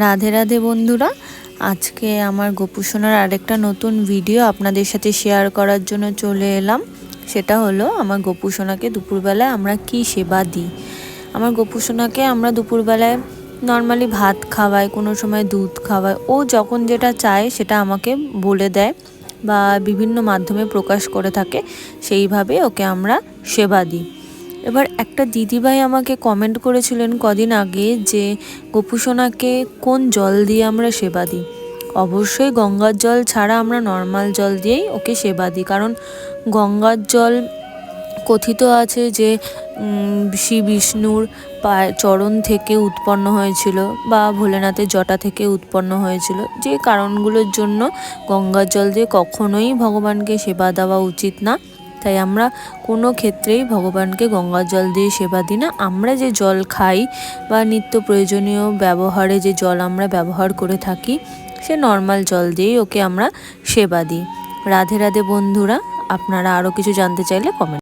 রাধে রাধে বন্ধুরা, আজকে আমার গোপুসোনার আরেকটা নতুন ভিডিও আপনাদের সাথে শেয়ার করার জন্য চলে এলাম। সেটা হলো আমার গোপুসোনাকে দুপুরবেলায় আমরা কি সেবা দিই? আমার গোপুসোনাকে আমরা দুপুরবেলায় নর্মালি ভাত খাওয়াই, কোনো সময় দুধ খাওয়াই। ও যখন যেটা চায় সেটা আমাকে বলে দেয় বা বিভিন্ন মাধ্যমে প্রকাশ করে থাকে। সেইভাবে ওকে আমরা সেবা দিই। এবার একটা দিদিভাই আমাকে কমেন্ট করেছিলেন কদিন আগে যে গোপুসোনাকে কোন জল দিয়ে আমরা সেবা দিই? অবশ্যই গঙ্গার জল ছাড়া আমরা নর্মাল জল দিয়েই ওকে সেবা দিই। কারণ গঙ্গার জল কথিত আছে যে শ্রী বিষ্ণুর চরণ থেকে উৎপন্ন হয়েছিল বা ভোলেনাথের জটা থেকে উৎপন্ন হয়েছিল। যে কারণগুলোর জন্য গঙ্গার জল দিয়ে কখনোই ভগবানকে সেবা দেওয়া উচিত না। তাই আমরা কোনো ক্ষেত্রেই ভগবানকে গঙ্গা জল দিয়ে সেবা দিই না। আমরা যে জল খাই বা নিত্য প্রয়োজনীয় ব্যবহারে যে জল আমরা ব্যবহার করে থাকি, সে নর্মাল জল দিয়েই ওকে আমরা সেবা দিই। রাধে রাধে বন্ধুরা, আপনারা আরও কিছু জানতে চাইলে কমেন্ট